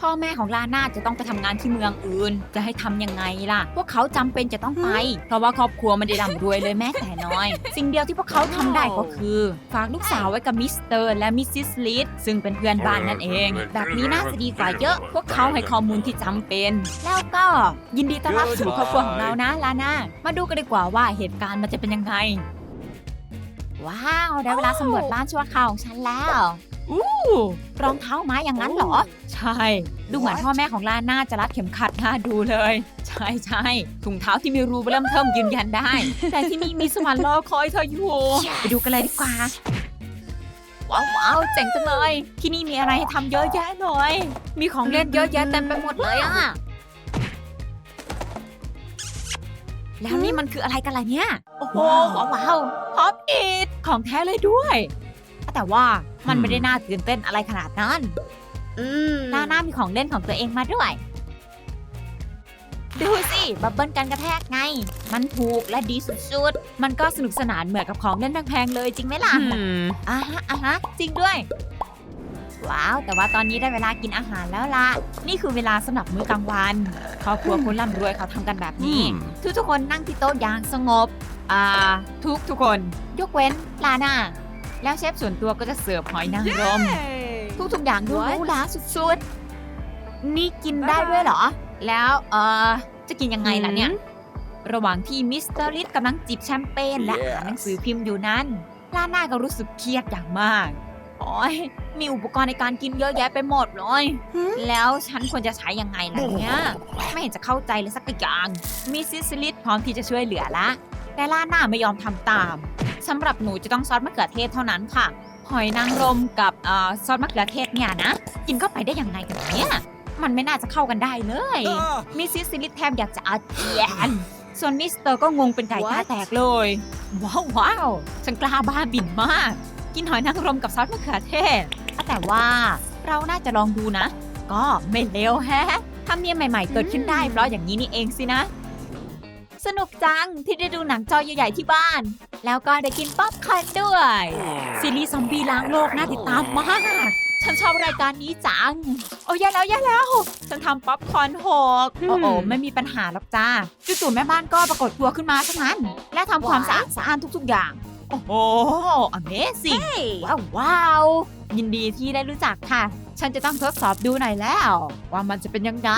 พ่อแม่ของลาน่าจะต้องไปทำงานที่เมืองอื่น จะให้ทำยังไงล่ะ พวกเขาจำเป็นจะต้องไป เพราะว่าครอบครัวไม่ได้ร่ำรวยเลยแม้แต่น้อย สิ่งเดียวที่พวกเขาทำได้ก็คือ ฝากลูกสาวไว้กับมิสเตอร์และมิสซิสลิดซึ่งเป็นเพื่อนบ้านนั่นเอง แบบนี้น่าจะดีกว่าเยอะ พวกเขาให้ข้อมูลที่จำเป็น แล้วก็ยินดีต้อนรับสู่ครอบครัวของเรานะลาน่ามาดูกันดีกว่าว่าเหตุการณ์มันจะเป็นยังไง ว้าว ได้เวลาสำรวจบ้านชั่วคราวของฉันแล้ว อู้รองเท้าไม้อย่างนั้นเหรอ ใช่ ดูเหมือนพ่อแม่ของลาน่าจะรัดเข็มขัดน่าดูเลย ใช่ใช่ถุงเท้าที่มีรูเริ่มเทิมยืนยันได้ แต่ที่นี่มีสวรรค์รอคอยเธออยู่ไปดูกันเลยดีกว่า ว้าวว้าวเจ๋งจังเลย ที่นี่มีอะไรให้ทำเยอะแยะเลย มีของเล่นเยอะแยะเต็มไปหมดเลยอะแล้วนี่มันคืออะไรกันล่ะเนี่ย โอ้โหว้าวว้าวพอปอิดของแท้เลยด้วย แต่ว่ามันไม่ได้น่าตื่นเต้นอะไรขนาดนั้นอืมหน้าหน้ามีของเล่นของตัวเองมาด้วย ดูสิ บับเบิ้ลกันกระแทกไง มันถูกและดีสุดๆ มันก็สนุกสนานเหมือนกับของเล่นแพงๆเลยจริงไหมล่ะอะฮะอะฮะจริงด้วย ว้าว แต่ว่าตอนนี้ได้เวลากินอาหารแล้วล่ะ นี่คือเวลาสำหรับมื้อกลางวัน ครอบครัวคนร่ำรวยเขาทำกันแบบนี้ ทุกทุกๆคนนั่งที่โต๊ะอย่างสงบ อ่า ทุกทุกๆคน ยกเว้นลาน่า แล้วเชฟส่วนตัวก็จะเสิร์ฟหอยนางรมทุกทุกๆอย่างดูหรูหราสุดๆ นี่กินได้ด้วยเหรอ แล้วเออจะกินยังไงล่ะเนี่ย ระหว่างที่มิสเตอร์ลิสกำลังจิบแชมเปญและอ่านหนังสือพิมพ์อยู่นั้นลาน่าก็รู้สึกเครียดอย่างมากโอ้ยมีอุปกรณ์ในการกินเยอะแยะไปหมดเลย แล้วฉันควรจะใช้ยังไงล่ะเนี่ย ไม่เห็นจะเข้าใจเลยสักอย่างมิสซิสลิสพร้อมที่จะช่วยเหลือละ แต่ลาน่าไม่ยอมทำตาม สำหรับหนูจะต้องซอสมะเขือเทศเท่านั้นค่ะ หอยนางรมกับเอ่อซอสมะเขือเทศเนี่ยนะ กินเข้าไปได้ยังไงกันเนี่ย มันไม่น่าจะเข้ากันได้เลย มิสซิสลิทแทบอยากจะอาเจียน ส่วนมิสเตอร์ก็งงเป็นไก่ตา What? แตกเลย ว้าวว้าวฉันกล้าบ้าบิ่นมาก กินหอยนางรมกับซอสมะเขือเทศ แต่ว่าเราน่าจะลองดูนะ ก็ไม่เลวแฮะทำเนียมใหม่ๆ เกิดขึ้นได้เพราะอย่างนี้นี่เองสินะ สนุกจังที่ได้ดูหนังจอใหญ่ๆที่บ้าน แล้วก็ได้กินป๊อปคอร์นด้วย ซีรีส์ซอมบี้ล้างโลกน่าติดตามมาก ฉันชอบรายการนี้จัง โอ้ยแย่แล้วแย่แล้ว ฉันทำป๊อปคอร์นหกโอ้โหไม่มีปัญหาหรอกจ้าจู่ๆแม่บ้านก็ปรากฏตัวขึ้นมาทั้งนั้น และทำความสะอาดสะอ้านทุกๆอย่าง โอ้โห Amazing ว้าวว้าวยินดีที่ได้รู้จักค่ะ ฉันจะต้องทดสอบดูหน่อยแล้ว ว่ามันจะเป็นยังไง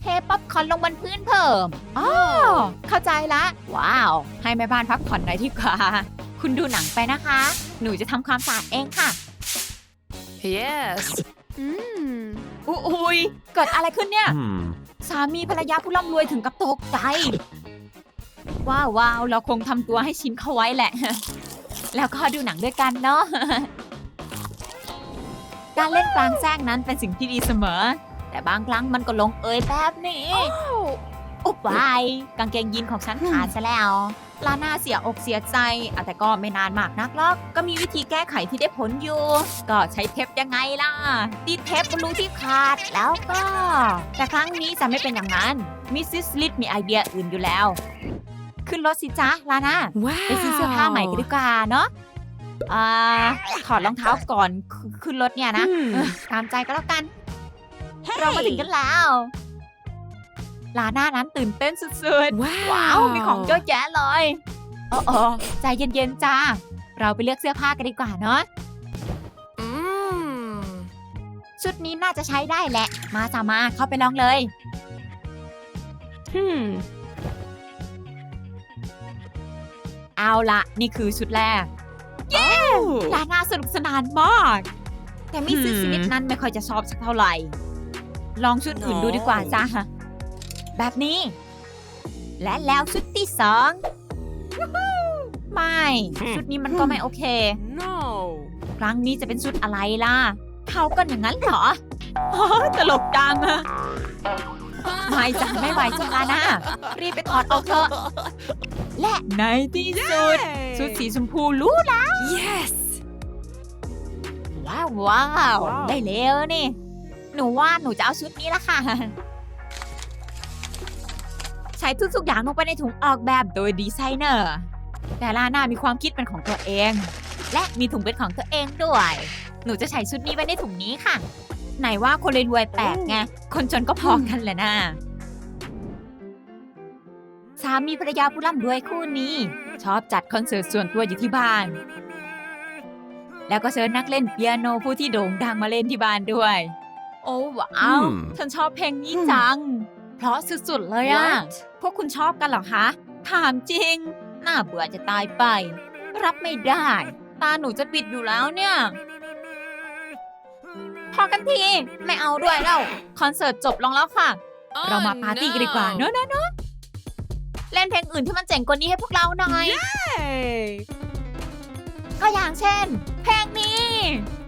เทป๊อปคอร์นลงบนพื้นเพิ่มอ๋อเข้าใจละ ว้าว ให้แม่บ้านพักผ่อนหน่อยดีกว่า คุณดูหนังไปนะคะ หนูจะทำความสะอาดเองค่ะ yes อืมอุ้ยเกิดอะไรขึ้นเนี่ย Hmm. สามีภรรยาผู้ร่ำรวยถึงกับตกใจ ว้าวว้าวเราคงทำตัวให้ชินเข้าไว้แหละ แล้วก็ดูหนังด้วยกันเนาะการเล่นกลางแจ้งนั้นเป็นสิ่งที่ดีเสมอ แต่บางครั้งมันก็ลงเอยแบบนี้ อุบไปกางเกงยีนของฉันขาดซะแล้วลาน่าเสียอกเสียใจอะแต่ก็ไม่นานมากนักหรอก ก็มีวิธีแก้ไขที่ได้ผลอยู่ ก็ใช้เทปยังไงล่ะ ติดเทปบนรูที่ขาดแล้วก็ แต่ครั้งนี้จะไม่เป็นอย่างนั้น มิสซิสลิดมีไอเดียอื่นอยู่แล้ว ขึ้นรถสิจ๊ะลาน่าว้าวไปซื้อเสื้อผ้าใหม่กันดีกว่าเนาะอ่าถอดรองเท้าก่อนขขึ้นรถเนี่ยนะอืมเออตามใจก็แล้วกัน เรามาถึงกันแล้ว ลาน่านั้นตื่นเต้นสุดๆว้าวว้าว มีของเยอะแยะเลยโอ้โอใจเย็นๆจ้า เราไปเลือกเสื้อผ้ากันดีกว่าเนาะอืมชุดนี้น่าจะใช้ได้แหละ มาจ้ามาเข้าไปลองเลยอืมเอาละนี่คือชุดแรกลาน่าสนุกสนานมาก แต่มิสซิส Hmm. ลิดนั้นไม่ค่อยจะชอบสักเท่าไหร่ ลองชุดอื่นดูดีกว่าจ้าแบบนี้ และแล้วชุดที่สอง ไม่ ชุดนี้มันก็ไม่โอเค no ครั้งนี้จะเป็นชุดอะไรล่ะ เขากันอย่างนั้นเหรออ๋อตลกจังอะไม่จ้ะไม่ไหวจ้ะลาน่ารีบไปถอดออกเถอะ และในที่สุด ชุดสีชมพูรู้ละ yes ว้าวว้าวว้าวได้แล้วนี่ หนูว่าหนูจะเอาชุดนี้ละค่ะ ใช้ทุกๆอย่างลงไปในถุงออกแบบโดยดีไซเนอร์ แต่ลาน่ามีความคิดเป็นของตัวเอง และมีถุงเป็นของตัวเองด้วย หนูจะใส่ชุดนี้ไว้ในถุงนี้ค่ะ ไหนว่าคนรวยๆแปลกไง คนจนก็พอกันแหละนะสามีภรรยาผู้ร่ำรวยคู่นี้ ชอบจัดคอนเสิร์ตส่วนตัวอยู่ที่บ้าน แล้วก็เชิญนักเล่นเปียโนผู้ที่โด่งดังมาเล่นที่บ้านด้วย โอ้ว้าว อืม ฉันชอบเพลงนี้จัง เพราะสุดๆเลยอะ What? พวกคุณชอบกันเหรอคะ ถามจริง น่าเบื่อจะตายไป รับไม่ได้ ตาหนูจะปิดอยู่แล้วเนี่ย พอกันที ไม่เอาด้วยแล้ว คอนเสิร์ตจบลงแล้วค่ะ เรามาปาร์ตี้กันดีกว่าเนอะเนอะเนอะเล่นเพลงอื่นที่มันเจ๋งกว่านี้ให้พวกเราหน่อยก็อย่างเช่น เพลงนี้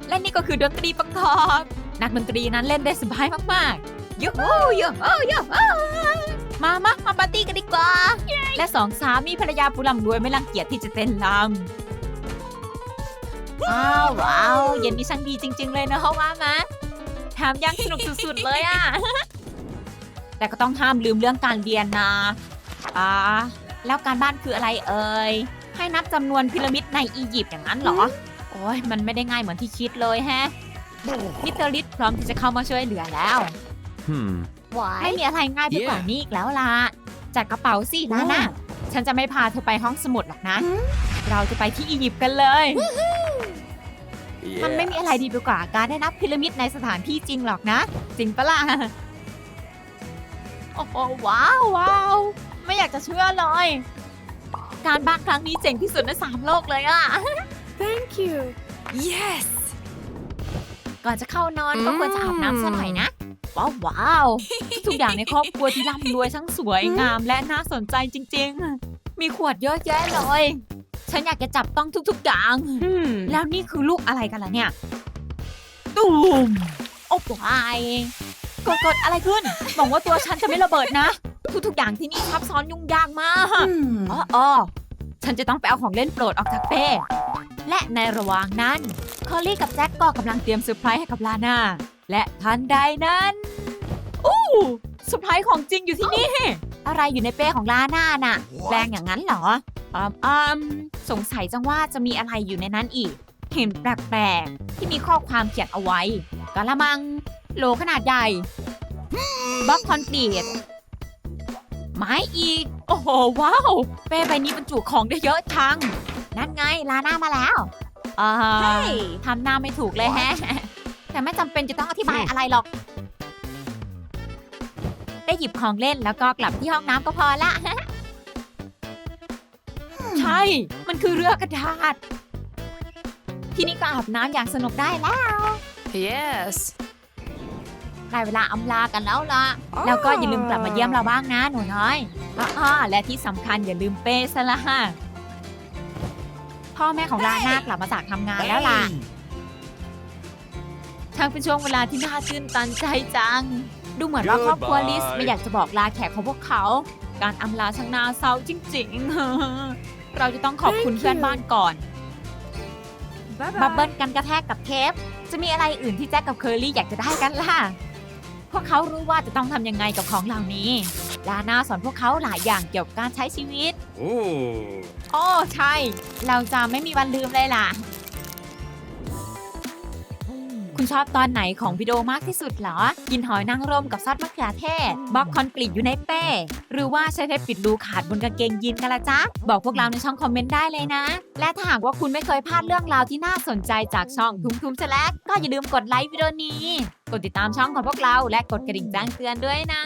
และนี่ก็คือดนตรีประกอบ นักดนตรีนั้นเล่นได้สบายมากๆยูฮูยูฮูยูฮูมามามาปาร์ตี้กันดีกว่า และสองสามีภรรยาผู้ร่ำรวยไม่รังเกียจที่จะเต้นรำว้าวว้าวเย็นนี้ช่างดีจริง ๆ เลยนะเขาว่ามาแถมยังสนุกสุดๆเลยอะ แต่ก็ต้องห้ามลืมเรื่องการเรียนนะอ่าแล้วการบ้านคืออะไรเอ่ย ให้นับจำนวนพีระมิดในอียิปต์อย่างนั้นเหรอ โอ้ยมันไม่ได้ง่ายเหมือนที่คิดเลยแฮะ มิสเตอร์ลิสพร้อมที่จะเข้ามาช่วยเหลือแล้ว Hmm. ไม่มีอะไรง่ายไปกว่านี้อีกแล้วล่ะจัดกระเป๋าสิลาน่าฉันจะไม่พาเธอไปห้องสมุดหรอกนะ เราจะไปที่อียิปต์กันเลย มันไม่มีอะไรดีไปกว่าการได้นับพีระมิดในสถานที่จริงหรอกนะ จริงปะล่ะ โอ้โหว้าวว้าวไม่อยากจะเชื่อเลย การบ้านครั้งนี้เจ๋งที่สุดในสามโลกเลยอะ Thank you. yes ก่อนจะเข้านอนก็ควรจะอาบน้ำสักหน่อยนะ ว้าวว้าวทุกอย่างในครอบครัวที่ร่ำรวยทั้งสวยงามและน่าสนใจจริง ๆ มีขวดเยอะแยะเลย ฉันอยากจะจับต้องทุกๆอย่าง Hmm. แล้วนี่คือลูกอะไรกันล่ะเนี่ยตูมโอ้ปายกดกดอะไรขึ้นหวังว่าตัวฉันจะไม่ระเบิดนะ ทุกๆอย่างที่นี่ซับซ้อนยุ่งยากมาก Hmm. อ๋อออฉันจะต้องไปเอาของเล่นโปรดออกจากเป้และในระหว่างนั้นค อลลี่กับแจ็คก็กำลังเตรียมเซอร์ไพรส์ให้กับลาน่าและทันใดนั้นอู้เซอร์ไพรส์ของจริงอยู่ที่นี่ อะไรอยู่ในเป้ของลาน่าน่ะแปลงอย่างนั้นเหรออืมอืมสงสัยจังว่าจะมีอะไรอยู่ในนั้นอีก เห็นแปลกๆที่มีข้อความเขียนเอาไว้กะละมัง โหลขนาดใหญ่บล็อกคอนกรีตไม้อีก โอ้โห ว้าว เป้ใบนี้บรรจุของได้เยอะจัง นั่นไง ลาหน้ามาแล้ว อ่า Hey ทำหน้าไม่ถูกเลยแฮะ แต่ไม่จำเป็นจะต้องอธิบายอะไรหรอก ได้หยิบของเล่นแล้วก็กลับที่ห้องน้ำก็พอละ ใช่ มันคือเรือกระดาษ ที่นี่ก็อาบน้ำอย่างสนุกได้แล้ว Yes. ได้เวลาอำลากันแล้วล่ะ แล้วก็อย่าลืมกลับมาเยี่ยมเราบ้างนะหนูน้อยอ้อๆและที่สำคัญอย่าลืมเป้ซะละ พ่อแม่ของลาน่ากลับมาจากทำงานแล้วล่ะช่างเป็นช่วงเวลาที่น่าตื่นตันใจจัง ดูเหมือนว่าครอบครัว Goodbye ลิส ไม่อยากจะบอกลาแขกของพวกเขา การอำลาช่างน่าเศร้าจริงๆ เราจะต้องขอบคุณ Thank เพื่อน you บ้านก่อน Bye บับเบิ้ลกันกระแทกกับเทปจะมีอะไรอื่นที่แจ็คกับเคอรี่อยากจะได้กันล่ะ พวกเขารู้ว่าจะต้องทำยังไงกับของเหล่านี้ ลาน่าสอนพวกเขาหลายอย่างเกี่ยวกับการใช้ชีวิต Oh. โอ้ใช่ เราจะไม่มีวันลืมเลยล่ะ คุณชอบตอนไหนของวิดีโอมากที่สุดเหรอ กินหอยนางรมกับซอสมะเขือเทศบล็อกคอนกรีตอยู่ในเป้ หรือว่าใช้เทปปิดรูขาดบนกางเกงยีนกันละจ๊ะ บอกพวกเราในช่องคอมเมนต์ได้เลยนะ และถ้าหากว่าคุณไม่เคยพลาดเรื่องราวที่น่าสนใจจากช่องทุมทุมแลกก็อย่าลืมกดไลค์วิดีโอนี้ กดติดตามช่องของพวกเราและกดกระดิ่งแจ้งเตือนด้วยนะ